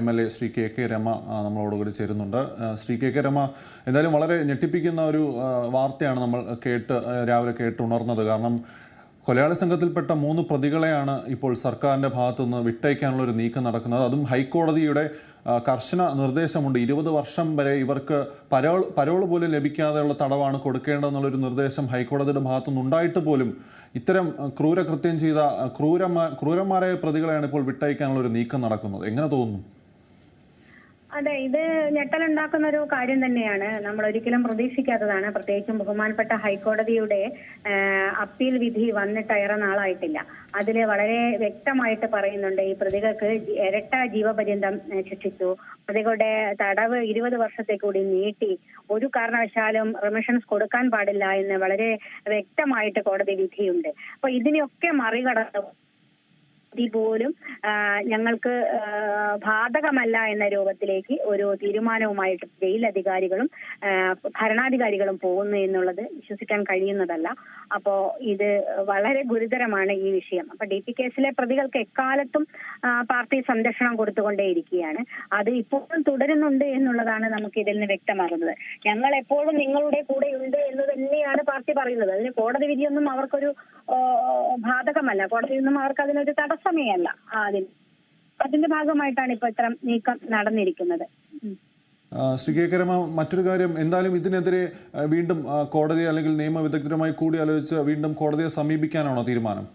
M L A Shri K K Rama നമ്മളോട് നമ്മളോടുകൂടി ചേരുന്നുണ്ട്. ശ്രീ കെ കെ രമ എന്തായാലും വളരെ ഞെട്ടിപ്പിക്കുന്ന ഒരു വാർത്തയാണ് നമ്മൾ കേട്ട് രാവിലെ കേട്ട് ഉണർന്നത് കാരണം കൊലയാളി സംഘത്തിൽപ്പെട്ട മൂന്ന് പ്രതികളെയാണ് ഇപ്പോൾ സർക്കാരിന്റെ ഭാഗത്തുനിന്ന് വിട്ടയക്കാനുള്ള ഒരു നീക്കം നടക്കുന്നത്. അതും ഹൈക്കോടതിയുടെ കർശന നിർദ്ദേശമുണ്ട്. ഇരുപത് വർഷം വരെ ഇവർക്ക് പരോൾ പരോൾ പോലും ലഭിക്കാതെയുള്ള തടവാണ് കൊടുക്കേണ്ടതെന്നുള്ളൊരു നിർദ്ദേശം ഹൈക്കോടതിയുടെ ഭാഗത്തു നിന്നുണ്ടായിട്ട് പോലും ഇത്തരം ക്രൂരകൃത്യം ചെയ്ത ക്രൂരമാ ക്രൂരന്മാരായ പ്രതികളെയാണ് ഇപ്പോൾ വിട്ടയക്കാനുള്ള ഒരു നീക്കം നടക്കുന്നത്. എങ്ങനെ തോന്നുന്നു? അതെ ഇത് ഞെട്ടലുണ്ടാക്കുന്ന ഒരു കാര്യം തന്നെയാണ്. നമ്മൾ ഒരിക്കലും പ്രതീക്ഷിക്കാത്തതാണ്. പ്രത്യേകിച്ചും ബഹുമാനപ്പെട്ട ഹൈക്കോടതിയുടെ അപ്പീൽ വിധി വന്നിട്ട് ഏറെ നാളായിട്ടില്ല. അതിൽ വളരെ വ്യക്തമായിട്ട് പറയുന്നുണ്ട് ഈ പ്രതികൾക്ക് ഇരട്ട ജീവപര്യന്തം ശിക്ഷിച്ചു. പ്രതികളുടെ തടവ് ഇരുപത് വർഷത്തെ കൂടി നീട്ടി. ഒരു കാരണവശാലും റിമിഷൻസ് കൊടുക്കാൻ പാടില്ല എന്ന് വളരെ വ്യക്തമായിട്ട് കോടതി വിധിയുണ്ട്. അപ്പൊ ഇതിനെയൊക്കെ മറികടന്ന് പോലും ഞങ്ങൾക്ക് ബാധകമല്ല എന്ന രൂപത്തിലേക്ക് ഒരു തീരുമാനവുമായിട്ട് ജയിൽ അധികാരികളും ഭരണാധികാരികളും പോകുന്നു എന്നുള്ളത് വിശ്വസിക്കാൻ കഴിയുന്നതല്ല. അപ്പോ ഇത് വളരെ ഗുരുതരമാണ് ഈ വിഷയം. അപ്പൊ ഡി പി കേസിലെ പ്രതികൾക്ക് എക്കാലത്തും പാർട്ടി സംരക്ഷണം കൊടുത്തുകൊണ്ടേയിരിക്കുകയാണ്. അത് ഇപ്പോഴും തുടരുന്നുണ്ട് എന്നുള്ളതാണ് നമുക്ക് ഇതിൽ നിന്ന് വ്യക്തമാകുന്നത്. ഞങ്ങൾ എപ്പോഴും നിങ്ങളുടെ കൂടെ ഉണ്ട് എന്ന് തന്നെയാണ് പാർട്ടി പറയുന്നത്. അതിന് കോടതി വിധിയൊന്നും അവർക്കൊരു ആ, കോടതിയിൽ കോടതിയൊന്നും അവർക്ക് അതിനൊരു തടസ്സമേ അല്ല അതിന് അതിന്റെ ഭാഗമായിട്ടാണ് ഇപ്പൊ ഇത്തരം നീക്കം നടന്നിരിക്കുന്നത്. ശ്രീ കെ കരമ മറ്റൊരു കാര്യം. എന്തായാലും ഇതിനെതിരെ വീണ്ടും കോടതി അല്ലെങ്കിൽ നിയമവിദഗ്ധരുമായി കൂടിയാലോചിച്ച് വീണ്ടും കോടതിയെ സമീപിക്കാനാണോ തീരുമാനം?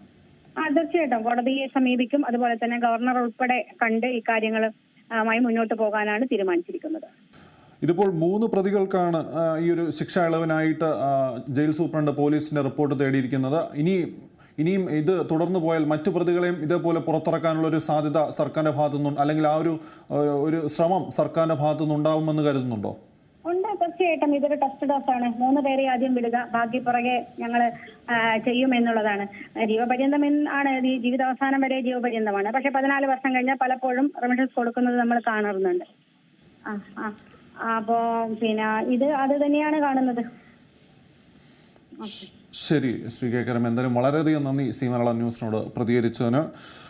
തീർച്ചയായിട്ടും. കോടതിയെ സമീപിക്കും. അതുപോലെ തന്നെ ഗവർണർ ഉൾപ്പെടെ കണ്ട് ഇക്കാര്യങ്ങളുമായി മുന്നോട്ട് പോകാനാണ് തീരുമാനിച്ചിരിക്കുന്നത്. ഇതിപ്പോൾ മൂന്ന് പ്രതികൾക്കാണ് ഈ ഒരു ശിക്ഷ ഇളവിനായിട്ട് ജയിൽ സൂപ്രണ്ട് പോലീസിന്റെ റിപ്പോർട്ട് തേടിയിരിക്കുന്നത്. ഇനി ഇനിയും ഇത് തുടർന്നു പോയാൽ മറ്റു പ്രതികളെയും ഇതേപോലെ പുറത്തിറക്കാനുള്ള ഒരു സാധ്യത സർക്കാരിന്റെ ഭാഗത്തുനിന്ന് അല്ലെങ്കിൽ ആ ഒരു ഒരു ശ്രമം സർക്കാരിന്റെ ഭാഗത്തു നിന്നുണ്ടാവുമെന്ന് കരുതുന്നുണ്ടോ? ഉണ്ട് തീർച്ചയായിട്ടും. ഇതൊരു ടെസ്റ്റ് ഡോസ് ആണ്. മൂന്ന് പേരെ ആദ്യം വിടുക ബാക്കി പുറകെ ഞങ്ങൾ ചെയ്യുമെന്നുള്ളതാണ്. ജീവപര്യന്തം ആണ്. ജീവിതാവസാനം വരെ ജീവപര്യന്തമാണ്. പക്ഷെ പതിനാല് വർഷം കഴിഞ്ഞാൽ പലപ്പോഴും റെമിഷൻസ് കൊടുക്കുന്നത് നമ്മൾ കാണാറുണ്ട് ആ ആ. അപ്പോ പിന്നെ ഇത് അത് തന്നെയാണ് കാണുന്നത്. ശരി ശ്രീ കെ കരം എന്തായാലും വളരെയധികം നന്ദി സി മലയാളം ന്യൂസിനോട് പ്രതികരിച്ചതിന്.